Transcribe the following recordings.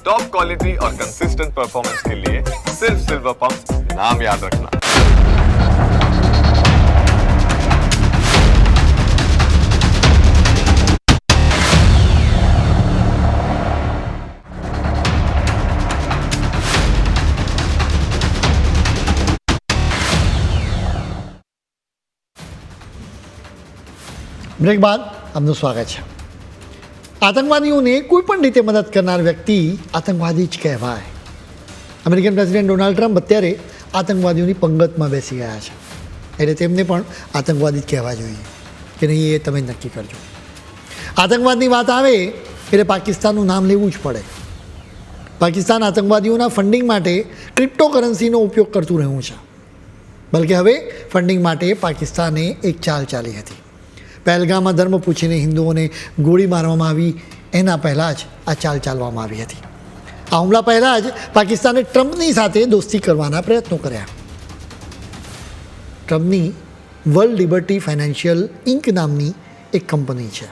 Top quality और consistent performance के लिए सिर्फ सिल्वर पंप नाम याद रखना બ્રેક બાદ આપનું સ્વાગત છે આતંકવાદીઓને કોઈ પણ રીતે મદદ કરનાર વ્યક્તિ આતંકવાદી જ કહેવાય. અમેરિકન પ્રેસિડેન્ટ ડોનાલ્ડ ટ્રમ્પ અત્યારે આતંકવાદીઓની પંગતમાં બેસી ગયા છે. એટલે તેમને પણ આતંકવાદી જ કહેવા જોઈએ. કે નહીં, એ તમે નક્કી કરજો. આતંકવાદની વાત આવે, એટલે પાકિસ્તાનનું નામ લેવું જ પડે. પાકિસ્તાન આતંકવાદીઓના ફંડિંગ માટે ક્રિપ્ટોકરન્સીનો ઉપયોગ કરતું રહ્યું છે. બલકે હવે ફંડિંગ માટે પાકિસ્તાને એક ચાલ ચાલી હતી. પહેલગામમાં ધર્મ પૂછીને હિન્દુઓને ગોળી મારવામાં આવી, એના પહેલાં જ આ ચાલ ચાલવામાં આવી હતી. આ હુમલા પહેલાં જ પાકિસ્તાને ટ્રમ્પની સાથે દોસ્તી કરવાના પ્રયત્નો કર્યા. ટ્રમ્પની વર્લ્ડ લિબર્ટી ફાઇનાન્શિયલ ઇન્ક નામની એક કંપની છે,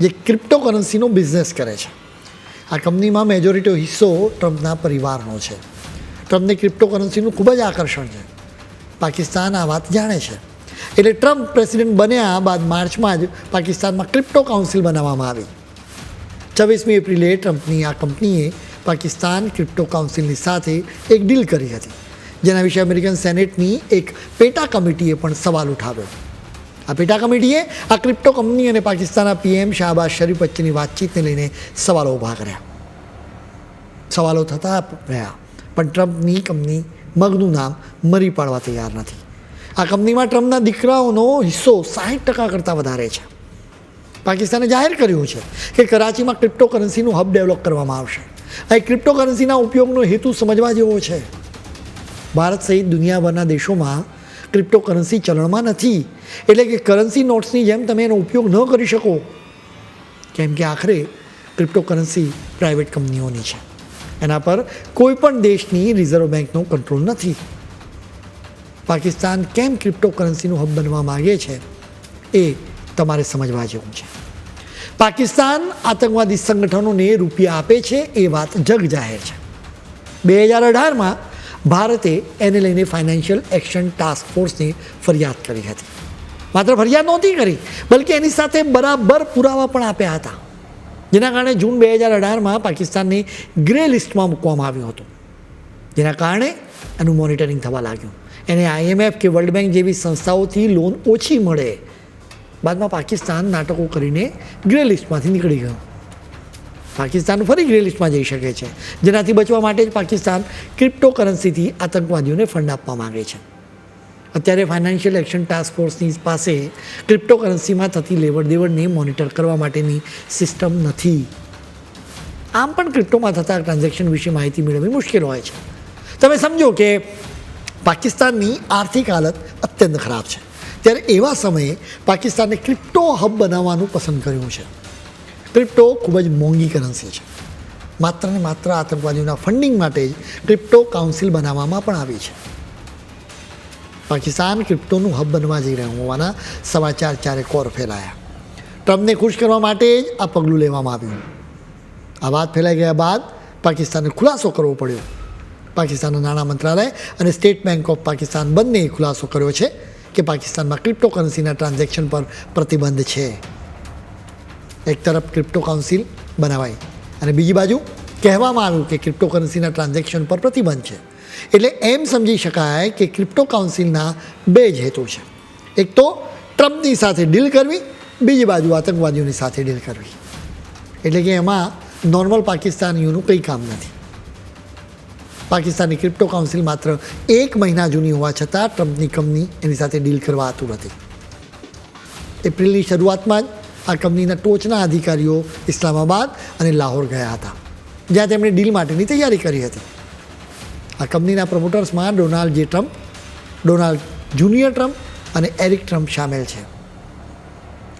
જે ક્રિપ્ટોકરન્સીનો બિઝનેસ કરે છે. આ કંપનીમાં મેજોરિટી હિસ્સો ટ્રમ્પના પરિવારનો છે. ટ્રમ્પને ક્રિપ્ટોકરન્સીનું ખૂબ જ આકર્ષણ છે. પાકિસ્તાન આ વાત જાણે છે. એટલે ટ્રમ્પ પ્રેસિડેન્ટ બન્યા બાદ માર્ચમાં જ પાકિસ્તાનમાં ક્રિપ્ટો કાઉન્સિલ બનાવવામાં આવી. છવ્વીસમી એપ્રિલે ટ્રમ્પની આ કંપનીએ પાકિસ્તાન ક્રિપ્ટો કાઉન્સિલની સાથે એક ડીલ કરી હતી, જેના વિશે અમેરિકન સેનેટની એક પેટા કમિટીએ પણ સવાલ ઉઠાવ્યો. આ પેટા કમિટીએ આ ક્રિપ્ટો કંપની અને પાકિસ્તાનના પીએમ શાહબાઝ શરીફ વચ્ચેની વાતચીતને લઈને સવાલો ઊભા કર્યા. સવાલો થતા રહ્યા, પણ ટ્રમ્પની કંપની મગનું નામ મરી પાડવા તૈયાર નથી. આ કંપનીમાં ટ્રમ્પના દીકરાઓનો હિસ્સો સાહીઠ ટકા કરતાં વધારે છે. પાકિસ્તાને જાહેર કર્યું છે કે કરાચીમાં ક્રિપ્ટોકરન્સીનું હબ ડેવલપ કરવામાં આવશે. આ ક્રિપ્ટોકરન્સીના ઉપયોગનો હેતુ સમજવા જેવો છે. ભારત સહિત દુનિયાભરના દેશોમાં ક્રિપ્ટોકરન્સી ચલણમાં નથી. એટલે કે કરન્સી નોટ્સની જેમ તમે એનો ઉપયોગ ન કરી શકો. કેમ કે આખરે ક્રિપ્ટોકરન્સી પ્રાઇવેટ કંપનીઓની છે. એના પર કોઈ પણ દેશની રિઝર્વ બેંકનો કંટ્રોલ નથી. પાકિસ્તાન કેમ ક્રિપ્ટોકરન્સીનું હબ બનવા માગે છે એ તમારે સમજવા જેવું છે. પાકિસ્તાન આતંકવાદી સંગઠનોને રૂપિયા આપે છે એ વાત જગ જાહેર છે. બે હજાર અઢારમાં ભારતે એને લઈને ફાઇનાન્શિયલ એક્શન ટાસ્ક ફોર્સની ફરિયાદ કરી હતી. માત્ર ફરિયાદ નહોતી કરી, બલકે એની સાથે બરાબર પુરાવા પણ આપ્યા હતા. જેના કારણે જૂન બે હજાર અઢારમાં પાકિસ્તાનની ગ્રે લિસ્ટમાં મૂકવામાં આવ્યું હતું. જેના કારણે એનું મોનિટરિંગ થવા લાગ્યું. એને આઈએમએફ કે વર્લ્ડ બેંક જેવી સંસ્થાઓથી લોન ઓછી મળે. બાદમાં પાકિસ્તાન નાટકો કરીને ગ્રે લિસ્ટમાંથી નીકળી ગયું. પાકિસ્તાન ફરી ગ્રે લિસ્ટમાં જઈ શકે છે. જેનાથી બચવા માટે જ પાકિસ્તાન ક્રિપ્ટોકરન્સીથી આતંકવાદીઓને ફંડ આપવા માંગે છે. અત્યારે ફાઇનાન્શિયલ એક્શન ટાસ્ક ફોર્સની પાસે ક્રિપ્ટોકરન્સીમાં થતી લેવડ દેવડને મોનિટર કરવા માટેની સિસ્ટમ નથી. આમ પણ ક્રિપ્ટોમાં થતા ટ્રાન્ઝેક્શન વિશે માહિતી મેળવવી મુશ્કેલ હોય છે. તમે સમજો કે પાકિસ્તાનની આર્થિક હાલત અત્યંત ખરાબ છે. ત્યારે એવા સમયે પાકિસ્તાને ક્રિપ્ટો હબ બનાવવાનું પસંદ કર્યું છે. ક્રિપ્ટો ખૂબ જ મોંઘી કરન્સી છે. માત્ર ને માત્ર આતંકવાદીઓના ફંડિંગ માટે જ ક્રિપ્ટો કાઉન્સિલ બનાવવામાં પણ આવી છે. પાકિસ્તાન ક્રિપ્ટોનું હબ બનવા જઈ રહ્યું હોવાના સમાચાર ચારે કોર ફેલાયા. ટ્રમ્પને ખુશ કરવા માટે જ આ પગલું લેવામાં આવ્યું. આ વાત ફેલાઈ ગયા બાદ પાકિસ્તાને ખુલાસો કરવો પડ્યો. પાકિસ્તાનના નાણાં મંત્રાલય અને સ્ટેટ બેંક ઓફ પાકિસ્તાન બંનેએ ખુલાસો કર્યો છે કે પાકિસ્તાનમાં ક્રિપ્ટોકરન્સીના ટ્રાન્ઝેક્શન પર પ્રતિબંધ છે. એક તરફ ક્રિપ્ટો કાઉન્સિલ બનાવાઈ અને બીજી બાજુ કહેવામાં આવ્યું કે ક્રિપ્ટોકરન્સીના ટ્રાન્ઝેક્શન પર પ્રતિબંધ છે. એટલે એમ સમજી શકાય કે ક્રિપ્ટો કાઉન્સિલના બે જ હેતુ છે. એક તો ટ્રમ્પની સાથે ડીલ કરવી, બીજી બાજુ આતંકવાદીઓની સાથે ડીલ કરવી. એટલે કે એમાં નોર્મલ પાકિસ્તાનીઓનું કંઈ કામ નથી. પાકિસ્તાનની ક્રિપ્ટો કાઉન્સિલ માત્ર એક મહિના જૂની હોવા છતાં ટ્રમ્પની કંપની એની સાથે ડીલ કરવા આતુર હતી. એપ્રિલની શરૂઆતમાં જ આ કંપનીના ટોચના અધિકારીઓ ઇસ્લામાબાદ અને લાહોર ગયા હતા, જ્યાં તેમણે ડીલ માટેની તૈયારી કરી હતી. આ કંપનીના પ્રમોટર્સમાં Donald J Trump, Donald junior Trump અને એરિક ટ્રમ્પ સામેલ છે.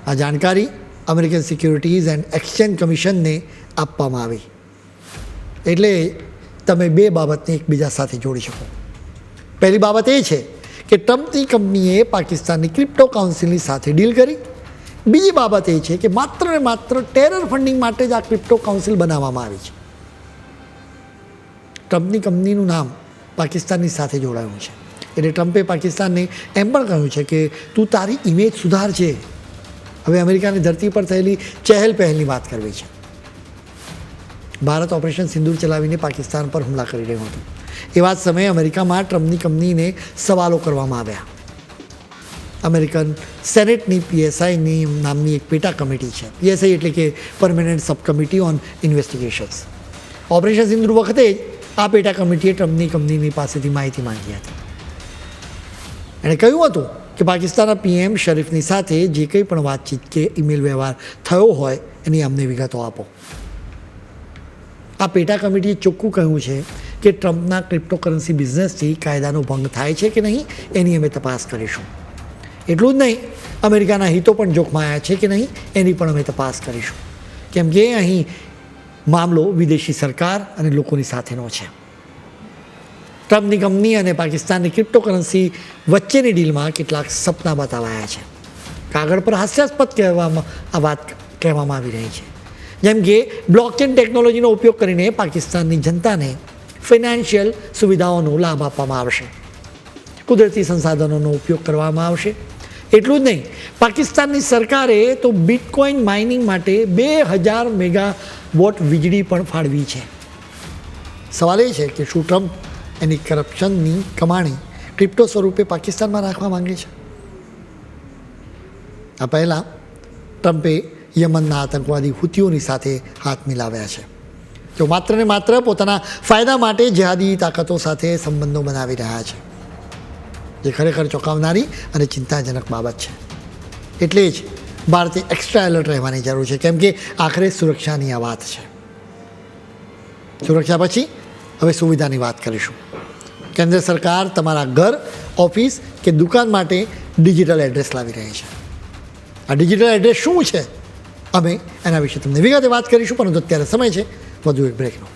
આ જાણકારી અમેરિકન સિક્યુરિટીઝ એન્ડ એક્સચેન્જ કમિશનને આપવામાં આવી. એટલે તમે બે બાબતને એકબીજા સાથે જોડી શકો. પહેલી બાબત એ છે કે ટ્રમ્પની કંપનીએ પાકિસ્તાનની ક્રિપ્ટો કાઉન્સિલની સાથે ડીલ કરી. બીજી બાબત એ છે કે માત્ર ને માત્ર ટેરર ફંડિંગ માટે જ આ ક્રિપ્ટો કાઉન્સિલ બનાવવામાં આવી છે. ટ્રમ્પની કંપનીનું નામ પાકિસ્તાનની સાથે જોડાયું છે. એટલે ટ્રમ્પે પાકિસ્તાનને એમ પણ કહ્યું છે કે તું તારી ઇમેજ સુધાર છે હવે અમેરિકાની ધરતી પર થયેલી ચહેલ પહેલની વાત કરવી છે. ભારત ઓપરેશન સિંદૂર ચલાવીને પાકિસ્તાન પર હુમલા કરી રહ્યું હતું. એવા જ સમયે અમેરિકામાં ટ્રમ્પની કંપનીને સવાલો કરવામાં આવ્યા. અમેરિકન સેનેટની પીએસઆઈની નામની એક પેટા કમિટી છે. પીએસઆઈ એટલે કે permanent sub committee on investigations. Operation Sindoor વખતે આ પેટા કમિટીએ ટ્રમ્પની કંપનીની પાસેથી માહિતી માંગી હતી. એણે કહ્યું હતું કે પાકિસ્તાનના પીએમ શરીફની સાથે જે કંઈ પણ વાતચીત કે ઈમેલ વ્યવહાર થયો હોય એની અમને વિગતો આપો. આ પેટા કમિટીએ ચોખ્ખું કહ્યું છે કે ટ્રમ્પના ક્રિપ્ટોકરન્સી બિઝનેસથી કાયદાનો ભંગ થાય છે કે નહીં, એની અમે તપાસ કરીશું. એટલું જ નહીં, અમેરિકાના હિતો પણ જોખમાયા છે કે નહીં, એની પણ અમે તપાસ કરીશું. કેમ કે અહીં મામલો વિદેશી સરકાર અને લોકોની સાથેનો છે. ટ્રમ્પની કંપની અને પાકિસ્તાનની ક્રિપ્ટોકરન્સી વચ્ચેની ડીલમાં કેટલાક સપના બતાવાયા છે. કાગળ પર હાસ્યાસ્પદ કહેવામાં આ વાત કહેવામાં આવી રહી છે. જેમ કે બ્લોકચેન ટેકનોલોજીનો ઉપયોગ કરીને પાકિસ્તાનની જનતાને ફિનાન્શિયલ સુવિધાઓનો લાભ આપવામાં આવશે કુદરતી સંસાધનોનો ઉપયોગ કરવામાં આવશે એટલું જ નહીં પાકિસ્તાનની સરકારે તો બિટકોઇન માઇનિંગ માટે બે હજાર મેગા વોટ વીજળી પણ ફાળવી છે સવાલ એ છે કે શું ટ્રમ્પ એની કરપ્શનની કમાણી ક્રિપ્ટો સ્વરૂપે પાકિસ્તાનમાં રાખવા માંગે છે આ પહેલાં ટ્રમ્પે યમનના આતંકવાદી હુતીઓની સાથે હાથ મિલાવ્યા છે. તેઓ માત્ર ને માત્ર પોતાના ફાયદા માટે જેહાદી તાકાતો સાથે સંબંધો બનાવી રહ્યા છે. જે ખરેખર ચોંકાવનારી અને ચિંતાજનક બાબત છે. એટલે જ ભારતે એક્સ્ટ્રા એલર્ટ રહેવાની જરૂર છે, કેમ કે આખરે સુરક્ષાની આ વાત છે. સુરક્ષા પછી હવે સુવિધાની વાત કરીશું. કેન્દ્ર સરકાર તમારા ઘર, ઓફિસ કે દુકાન માટે ડિજિટલ એડ્રેસ લાવી રહી છે. આ ડિજિટલ એડ્રેસ શું છે? અમે એના વિશે તમને વિગતે વાત કરીશું પરંતુ અત્યારે સમય છે. વધુ એક બ્રેકનો